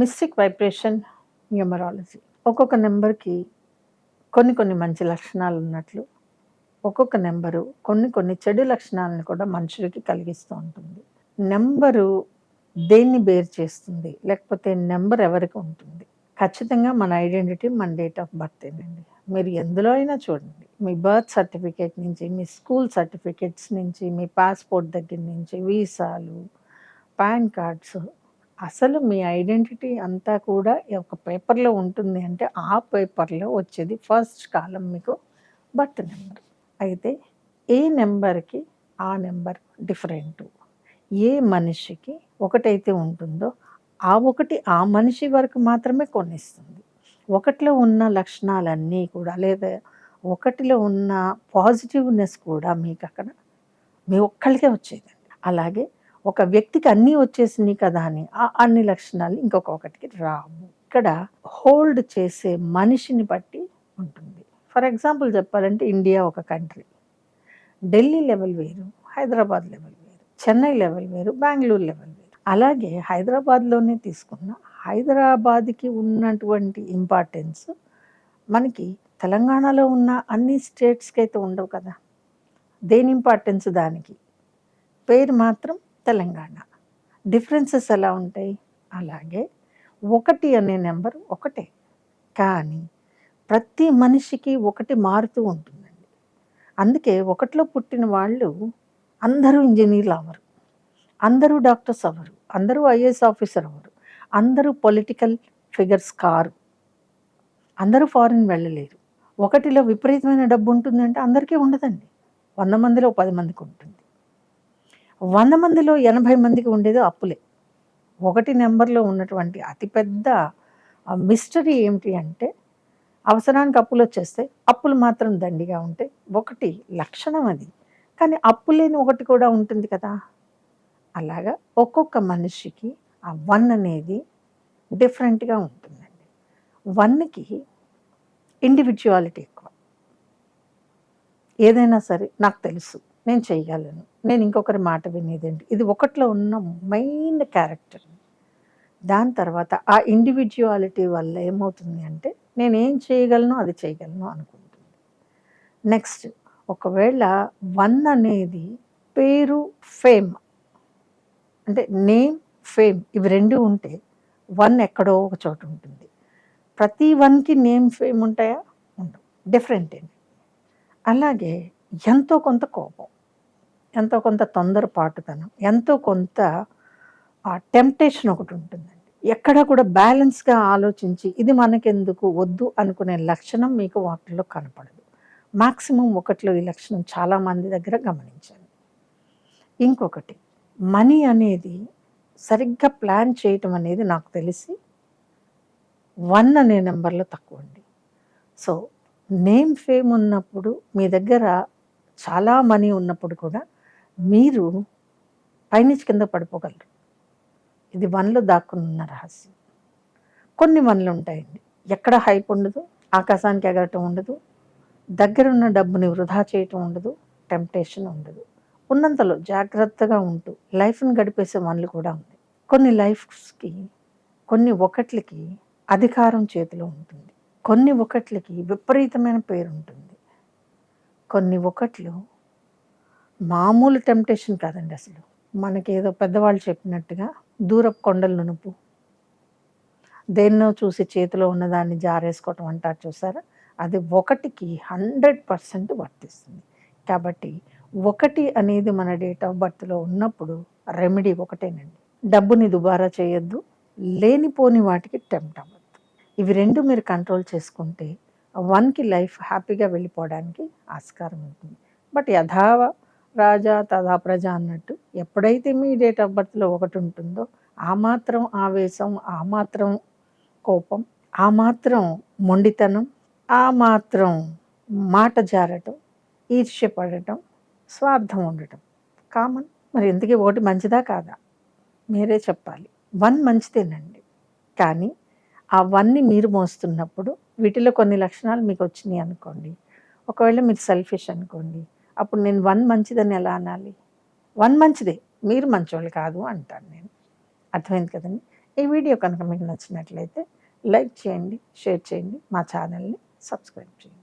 Mystic vibration numerology. ఒక్కొక్క నెంబర్కి కొన్ని కొన్ని మంచి లక్షణాలు ఉన్నట్లు ఒక్కొక్క నెంబరు కొన్ని కొన్ని చెడు లక్షణాలను కూడా మనుషులకి కలిగిస్తూ ఉంటుంది. నెంబరు దేన్ని బేర్ చేస్తుంది? లేకపోతే నెంబర్ ఎవరికి ఉంటుంది? ఖచ్చితంగా మన ఐడెంటిటీ మన డేట్ ఆఫ్ బర్త్ ఏనండి. మీరు ఎందులో అయినా చూడండి. మీ బర్త్ సర్టిఫికేట్ నుంచి మీ స్కూల్ సర్టిఫికేట్స్ నుంచి మీ పాస్పోర్ట్ దగ్గర నుంచి వీసాలు పాన్ కార్డ్స్ అసలు మీ ఐడెంటిటీ అంతా కూడా ఒక పేపర్లో ఉంటుంది అంటే ఆ పేపర్లో వచ్చేది ఫస్ట్ కాలం మీకు బర్త్ నెంబర్. అయితే ఏ నెంబర్కి ఆ నెంబర్ డిఫరెంట్? ఏ మనిషికి ఒకటైతే ఉంటుందో ఆ ఒకటి ఆ మనిషి వరకు మాత్రమే కొనిస్తుంది. ఒకటిలో ఉన్న లక్షణాలన్నీ కూడా లేదా ఒకటిలో ఉన్న పాజిటివ్నెస్ కూడా మీకు అక్కడ మీ ఒక్కళ్ళకే వచ్చేదండి. అలాగే ఒక వ్యక్తికి అన్నీ వచ్చేసినాయి కదా అని ఆ అన్ని లక్షణాలు ఇంకొకటికి రావు. ఇక్కడ హోల్డ్ చేసే మనిషిని బట్టి ఉంటుంది. ఫర్ ఎగ్జాంపుల్ చెప్పాలంటే ఇండియా ఒక కంట్రీ. ఢిల్లీ లెవెల్ వేరు హైదరాబాద్ లెవెల్ వేరు చెన్నై లెవెల్ వేరు బెంగళూరు లెవెల్ వేరు. అలాగే హైదరాబాద్లోనే తీసుకున్న హైదరాబాద్కి ఉన్నటువంటి ఇంపార్టెన్స్ మనకి తెలంగాణలో ఉన్న అన్ని స్టేట్స్కి అయితే ఉండవు కదా. దేని ఇంపార్టెన్స్ దానికి? పేరు మాత్రం తెలంగాణ. డిఫరెన్సెస్ ఎలా ఉంటాయి? అలాగే ఒకటి అనే నెంబర్ ఒకటే. కానీ ప్రతి మనిషికి ఒకటి మారుతూ ఉంటుందండి. అందుకే ఒకటిలో పుట్టిన వాళ్ళు అందరూ ఇంజనీర్లు అవ్వరు. అందరూ డాక్టర్స్ అవ్వరు. అందరూ ఐఏఎస్ ఆఫీసర్ అవ్వరు. అందరూ పొలిటికల్ ఫిగర్స్ కారు. అందరూ ఫారిన్ వెళ్ళలేరు. ఒకటిలో విపరీతమైన డబ్బు ఉంటుందంటే అందరికీ ఉండదండి. వంద మందిలో పది మందికి ఉంటుంది. వంద మందిలో ఎనభై మందికి ఉండేది అప్పులే. ఒకటి నెంబర్లో ఉన్నటువంటి అతిపెద్ద మిస్టరీ ఏమిటి అంటే అవసరానికి అప్పులు వచ్చేస్తే అప్పులు మాత్రం దండిగా ఉంటే ఒకటి లక్షణం అది. కానీ అప్పు లేని ఒకటి కూడా ఉంటుంది కదా! అలాగా ఒక్కొక్క మనిషికి ఆ వన్ అనేది డిఫరెంట్గా ఉంటుందండి. వన్కి ఇండివిజువాలిటీ ఎక్కువ. ఏదైనా సరే నాకు తెలుసు. నేను చేయగలను నేను ఇంకొకరి మాట వినేదండి ఇది ఒకటిలో ఉన్న మెయిన్ క్యారెక్టర్ దాని తర్వాత ఆ ఇండివిజువాలిటీ వల్ల ఏమవుతుంది అంటే నేను ఏం చేయగలను అది చేయగలను అనుకుంటుంది. నెక్స్ట్ ఒకవేళ వన్ అనేది పేరు ఫేమ్ అంటే నేమ్ ఫేమ్ ఇవి రెండు ఉంటే వన్ ఎక్కడో ఒక చోట ఉంటుంది. ప్రతి వన్కి నేమ్ ఫేమ్ ఉంటాయా? ఉండవు. డిఫరెంట్ అండి అలాగే ఎంతో కొంత కోపం. ఎంతో కొంత తొందరపాటుతనం ఎంతో కొంత టెంప్టేషన్ ఒకటి ఉంటుందండి. ఎక్కడ కూడా బ్యాలెన్స్గా ఆలోచించి ఇది మనకెందుకు వద్దు అనుకునే లక్షణం మీకు వాటిల్లో కనపడదు. మాక్సిమం ఒకటిలో ఈ లక్షణం చాలామంది దగ్గర గమనించాను ఇంకొకటి మనీ అనేది సరిగ్గా ప్లాన్ చేయటం అనేది నాకు తెలిసి వన్ అనే నెంబర్లో తక్కువ అండి. సో నేమ్ ఫేమ్ ఉన్నప్పుడు మీ దగ్గర చాలా మనీ ఉన్నప్పుడు కూడా మీరు పైనుంచి కింద పడిపోగలరు. ఇది వన్లో దాక్కున్న రహస్యం. కొన్ని వన్లు ఉంటాయండి. ఎక్కడ హైప్ ఉండదు ఆకాశానికి ఎగరటం ఉండదు దగ్గరున్న డబ్బుని వృధా చేయటం ఉండదు టెంప్టేషన్ ఉండదు. ఉన్నంతలో జాగ్రత్తగా ఉంటూ లైఫ్ని గడిపేసే వన్లు కూడా ఉన్నాయి. కొన్ని లైఫ్స్కి కొన్ని ఒకట్లకి అధికారం చేతిలో ఉంటుంది. కొన్ని ఒకట్లకి విపరీతమైన పేరు ఉంటుంది. కొన్ని ఒకట్లు మామూలు టెంప్టేషన్ కాదండి అసలు. మనకి ఏదో పెద్దవాళ్ళు చెప్పినట్టుగా దూరపు కొండలు నునుపు. దేన్నో చూసి చేతిలో ఉన్నదాన్ని జారేసుకోవటం అంటారు చూసారా? అది ఒకటికి హండ్రెడ్ పర్సెంట్ వర్తిస్తుంది. కాబట్టి ఒకటి అనేది మన డేట్ ఆఫ్ బర్త్లో ఉన్నప్పుడు రెమెడీ ఒకటేనండి. డబ్బుని దుబారా చేయొద్దు లేనిపోని వాటికి టెంప్ట్ అవ్వద్దు. ఇవి రెండు మీరు కంట్రోల్ చేసుకుంటే వన్కి లైఫ్ హ్యాపీగా వెళ్ళిపోవడానికి ఆస్కారం ఉంటుంది. బట్ యథావ రాజా తదా ప్రజ అన్నట్టు ఎప్పుడైతే మీ డేట్ ఆఫ్ బర్త్లో ఒకటి ఉంటుందో ఆ మాత్రం ఆవేశం ఆ మాత్రం కోపం ఆ మాత్రం మొండితనం ఆ మాత్రం మాట జారటం ఈర్ష్యపడటం స్వార్థం ఉండటం. కామన్. మరి ఎందుకే ఒకటి మంచిదా కాదా? మీరే చెప్పాలి. వన్ మంచిదేనండి. కానీ ఆ వన్ని మీరు మోస్తున్నప్పుడు వీటిలో కొన్ని లక్షణాలు మీకు వచ్చినాయి అనుకోండి. ఒకవేళ మీరు సెల్ఫిష్ అనుకోండి అప్పుడు నేను వన్ మంచిదని ఎలా అనాలి? వన్ మంచిదే మీరు మంచోళ్ళు కాదు అంటాను నేను. అర్థమైంది కదండి? ఈ వీడియో కనుక మీకు నచ్చినట్లయితే లైక్ చేయండి షేర్ చేయండి మా ఛానల్ని సబ్స్క్రైబ్ చేయండి.